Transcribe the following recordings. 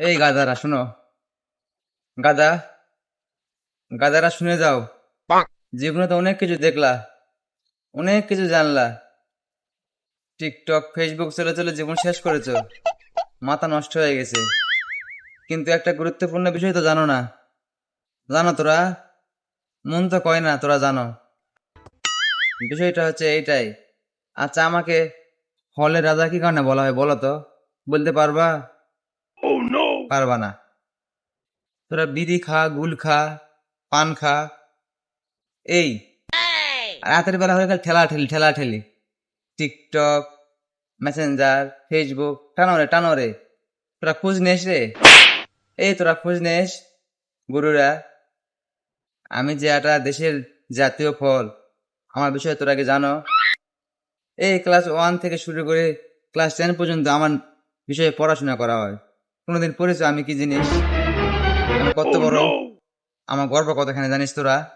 এই গাদারা শুনো। গাদা গাদারা শুনে যাও। জীবনে তো অনেক কিছু দেখলা অনেক কিছু জানলা। টিকটক ফেসবুক চলে চলে জীবন শেষ করেছ। মাথা নষ্ট হয়ে গেছে। কিন্তু একটা গুরুত্বপূর্ণ বিষয় তো জানো না। জানো তোরা? মন তো কয় না তোরা জানো। বিষয়টা হচ্ছে এইটাই। আচ্ছা আমাকে হলে রাজা কি কারণে বলা হয় বলো তো? বলতে পারবা? পারবা না। তোরা বিড়ি খা, গুল খা, পান খা। এই। রাতের বেলা হয়ে গেল ঠেলা ঠেলি ঠেলা ঠেলি টিকটক, মেসেঞ্জার, ফেসবুক, টানো রে টানো রে। তোরা খোঁজ নেস রে। এই তোরা খোঁজ নেস, গুরুরা। আমি যে একটা দেশের জাতীয় ফল, আমার বিষয়ে তোরা কি জানো? এই ক্লাস ওয়ান থেকে শুরু করে ক্লাস টেন পর্যন্ত আমার বিষয়ে পড়াশোনা করা হয়। কোনোদিন পড়েছো আমি কি জিনিস? আমি কত বড়? আমার গর্ব কতখানে জানিস তোরা?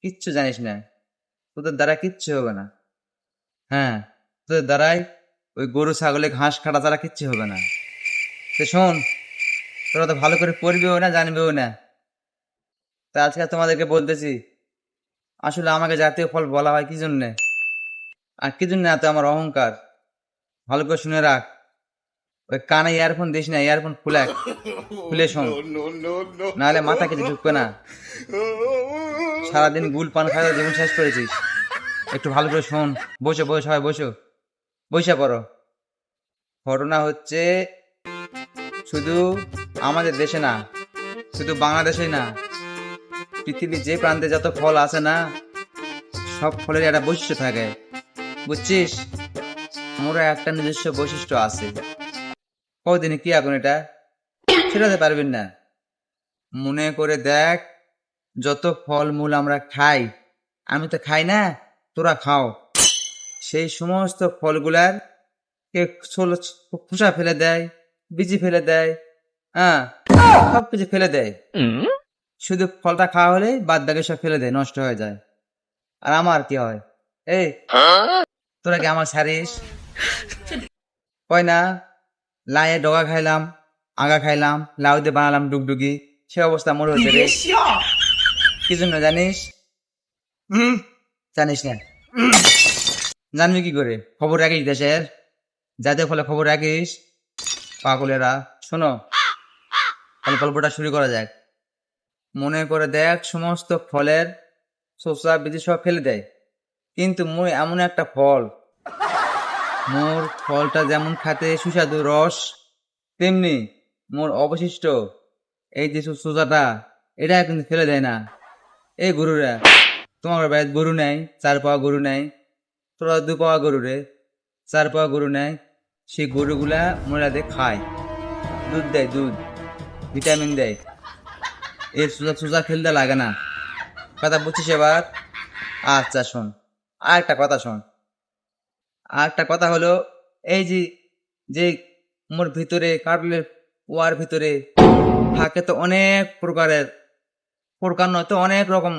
কিচ্ছু জানিস না। তোদের দ্বারা কিচ্ছু হবে না। হ্যাঁ তোদের দ্বারাই ওই গরু ছাগলে ঘাস কাটা ছাড়া কিচ্ছু হবে না। তো শোন তোরা তো ভালো করে পড়বেও না জানবেও না। তা আজকে তোমাদেরকে বলতেছি আসলে আমাকে জাতীয় ফল বলা হয় কি জন্যে? আর কি জন্য এত আমার অহংকার? ভালো করে শুনে রাখ। ওই কানে ইয়ারফোন দিস না ইয়ারফোন খুলে খুলে শোন। নাহলে মাথা কিছু ঢুকবে না। সারাদিন গুল পান খাওয়া জীবন শেষ করেছিস। একটু ভালো করে শোন। বসো বসো সবাই বসো। বসে পড়ো। ঘটনা হচ্ছে শুধু আমাদের দেশে না শুধু বাংলাদেশে না। পৃথিবীর যে প্রান্তে যত ফল আছে না সব ফলের একটা বৈশিষ্ট্য থাকে। বুঝছিস? মোরা একটা নিজস্ব বৈশিষ্ট্য আছে। কদিনে কি এখন এটা? সেটাতে পারবেন না। মনে করে দেখ, যত ফল মূল আমরা খাই, আমি তো খাই না, তোরা খাও। সেই সমস্ত ফলগুলার কে খোসা ফেলে দেয়, বিচি ফেলে দেয় হ্যাঁ সব কিছু ফেলে দেয়। শুধু ফলটা খাওয়া হলে বাদ বাকি সব ফেলে দেয়, নষ্ট হয়ে যায়। আর আমার কি হয়? এই, তোরা কি আমার ছাড়িস কয় না লায়ে ডগা খাইলাম আগা খাইলাম লাউ দিয়ে বানালাম ডুগডুগি। সে অবস্থা মোর হয়েছে রে। কি জন্য জানিস? জানিস না। জানবি কি করে? খবর রাখিস দেশের? যাদের ফলে খবর রাখিস? পাগলেরা শোনো। তাহলে গল্পটা শুরু করা যাক। মনে করে দেখ সমস্ত ফলের শসা বীজ সব ফেলে দেয়। কিন্তু মই এমন একটা ফল মোর ফলটা যেমন খাতে সুস্বাদু রস, তেমনি মোর অবশিষ্ট এই যে সোজাটা, এটা কিন্তু ফেলে দেয় না। এই গরুরা, তোমার বাড়িতে গরু নেই, চার পাওয়া গরু নেই, তোরা দু পাওয়া গরু রে, চার পাওয়া গরু নেই, সেই গরুগুলা মোরাদের খায়। দুধ দেয় দুধ, ভিটামিন দেয়। এর সোজা সোজা ফেলতে লাগে না। কথা বুঝছিস এবার? আচ্ছা শোন আর একটা কথা শোন। আর একটা কথা হলো, এই যে যে মোর ভিতরে কাটলের ওয়ার ভিতরে থাকে তো অনেক প্রকারের। প্রকার নয় তো অনেক রকম,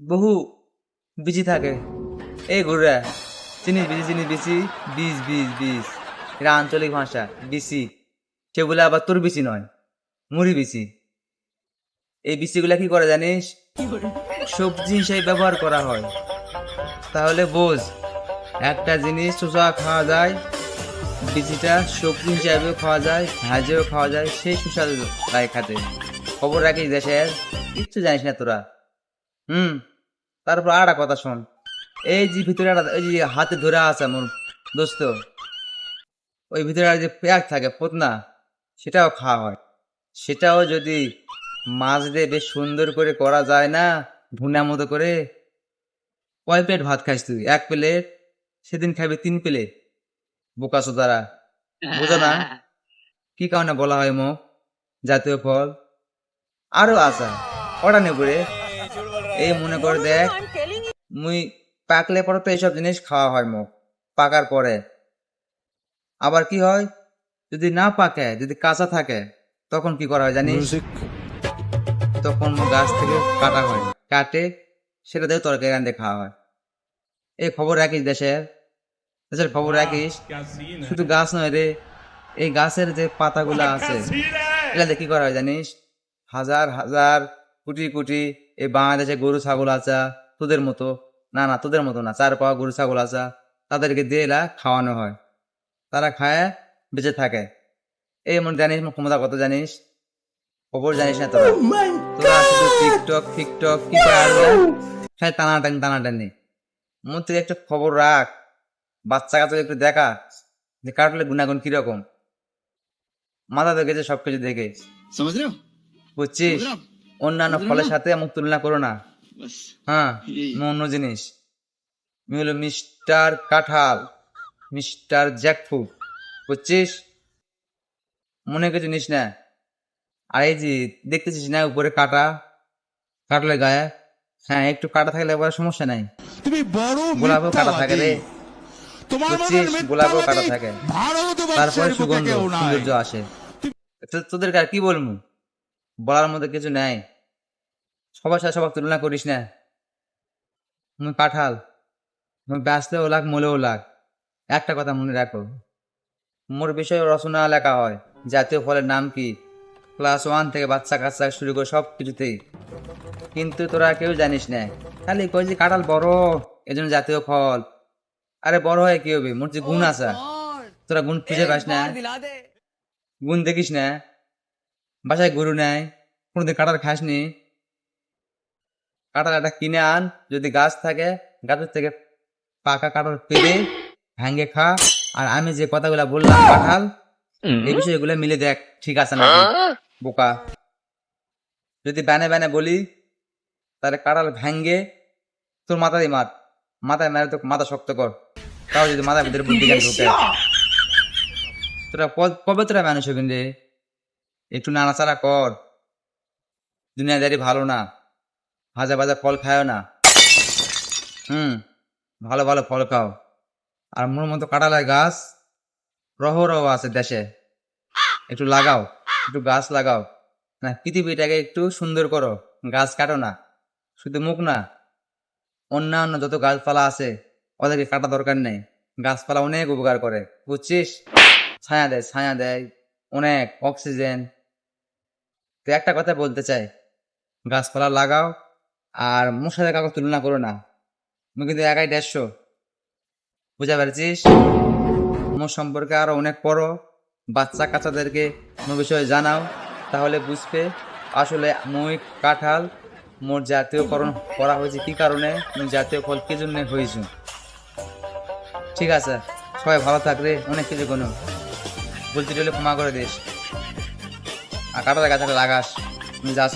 বহু বিচি থাকে। এই গরুরা, চিনিস বিজি চিনিস, বিচি বীজ বিষ বিষ এটা আঞ্চলিক ভাষা, বিচি। সেগুলো আবার তোর বিচি নয়, মুড়ি বিচি। এই বিচিগুলা কি করে জানিস? সবজি হিসেবে ব্যবহার করা হয়। তাহলে বোঝ। একটা জিনিস চোষা খাওয়া যায়, বিচিটা সবজি হিসাবেও খাওয়া যায়, ভাজেও খাওয়া যায়, সেই সুস্বাদু লাগে খাতে। খবর রাখিস দেশের, কিচ্ছু জানিস না তোরা। হুম, তারপর আর কথা শোন। এই যে ভিতরে এই যে হাতে ধরে আছে আমার দোস্ত, ওই ভিতরে যে পেঁয়াজ থাকে, পোতনা, সেটাও খাওয়া হয়। সেটাও যদি মাছ দিয়ে বেশ সুন্দর করে করা যায় না, ভুনা মতো করে, কয় প্লেট ভাত খাইস তুই? এক প্লেট? সেদিন খাবি তিন প্লেট বোকা তারা বুঝো না। কি কারণে বলা হয় মুখ জাতীয় ফল? আরও আসা কটা নেব রে। এই মনে করে দেখ মুই পাকলে পরে তো এইসব জিনিস খাওয়া হয় মুখ পাকার পরে। আবার কি হয়? যদি না পাকে যদি কাঁচা থাকে তখন কি করা হয় জানিস? তখন গাছ থেকে কাটা হয়। কাটে সেটা দিয়ে তরকারি রান্ধে খাওয়া হয়। এই খবর রাখিস দেশের। দেশের খবর রাখিস শুধু গাছ নয় রে এই গাছের যে পাতাগুলো আছে এটাতে কি করা হয় জানিস? হাজার হাজার কোটি কোটি এই বাংলাদেশে গরু ছাগল আছে তোদের মতো। না না তোদের মতো না চার পাওয়া গরু ছাগল আছে তাদেরকে দিয়ে এলা খাওয়ানো হয়। তারা খায় বেঁচে থাকে। এই মনে জানিস ক্ষমতা কত জানিস? খবর জানিস না তোরা। তোরা শুধু টিকটক ফিকটক কি করে আসবে খালি টানাটানি টানাটানি। মন থেকে একটা খবর রাখ। বাচ্চা কাছে একটু দেখা যে কাটলে গুণাগুণ কীরকম? মাথা তো গেছে সবকিছু দেখে। বুঝছিস? অন্যান্য ফলের সাথে মুখ তুলনা করো না। হ্যাঁ অন্য জিনিস। হলো মিস্টার কাঠাল মিস্টার জ্যাকফুট বুঝছিস? মনে কিছু নিস না। আর এই যে দেখতেছিস না উপরে কাটা? কাটলে গায়ে? হ্যাঁ একটু কাটা থাকলে এবার সমস্যা নাই। তুমি বড় গোলাপ কাটা থাকলে তোমার গোলাপও কাটা থাকে। তারপরে সুগন্ধ সৌন্দর্য আসে। তো- তোদের আর কি বলব বলার মধ্যে কিছু নাই। সবার সাথে সবার তুলনা করিস না। মুই কাঁঠাল মুই বাঁচলেও লাগ মলেও লাগ। একটা কথা মনে রাখো। মোর বিষয়ে রচনা লেখা হয়। জাতীয় ফলের নাম কি? ক্লাস ওয়ান থেকে বাচ্চা কাচ্চা শুরু করে সব কিছুতেই। কিন্তু তোরা কেউ জানিস না। খালি কই যে কাঁঠাল বড় এজন্য জাতীয় ফল। আরে বড় হয় কি হবে? মোর যে গুণ আছে। তোরা গুণ খুঁজে পাস না। গুণ দেখিস না। বাসায় গরু নেয় কোনোদিন কাঁঠাল খাসনি কাঁঠাল একটা কিনে আন। যদি গাছ থাকে গাছের থেকে পাকা কাঁঠাল পেরে ভাঙ্গে খা। আর আমি যে কথাগুলো বললাম কাঁঠাল এই বিষয়গুলো মিলে দেখ ঠিক আছে না বোকা। যদি ব্যানে ব্যানে বলি তাহলে কাঁঠাল ভাঙ্গে তোর মাথা দিয়ে মার মাথায় মেরে তো মাথা শক্ত কর। তাও যদি মাথার ভিতরে বুদ্ধি জ্ঞান ঢুকে। তোরা কবে তোরা মানুষ হবেন রে? একটু নাড়াচাড়া কর। দুনিয়াদারি ভালো না। ভাজা ভাজা ফল খায়ও না। হুম ভালো ভালো ফল খাও। আর মোর মতো কাটালায় গাছ রহ রহ আছে দেশে। একটু লাগাও একটু গাছ লাগাও। না পৃথিবীটাকে একটু সুন্দর করো। গাছ কাটো না। শুধু মুখ না অন্যান্য যত গাছপালা আছে ওদেরকে কাটা দরকার নেই। গাছপালা অনেক উপকার করে, বুঝছিস? ছায়া দেয় ছায়া দেয়, অনেক অক্সিজেন তো একটা কথা বলতে চাই, গাছপালা লাগাও আর সাথে কাউকে তুলনা করো না। তুমি কিন্তু একাই দেড়শো। বুঝতে পারছিস? মোর সম্পর্কে আরও অনেক পড়ো, বাচ্চা কাচ্চাদেরকে মোর বিষয়ে জানাও, তাহলে বুঝবে আসলে মই কাঁঠাল মোর জাতীয়করণ করা হয়েছে কি কারণে জাতীয় ফল কি জন্য হয়েছে। ঠিক আছে। সবাই ভালো থাকবে অনেক কিছু কোনো। বলতে গেলে ক্ষমা করে দিস। আর কাটা গাছটা লাগাস। তুমি যাস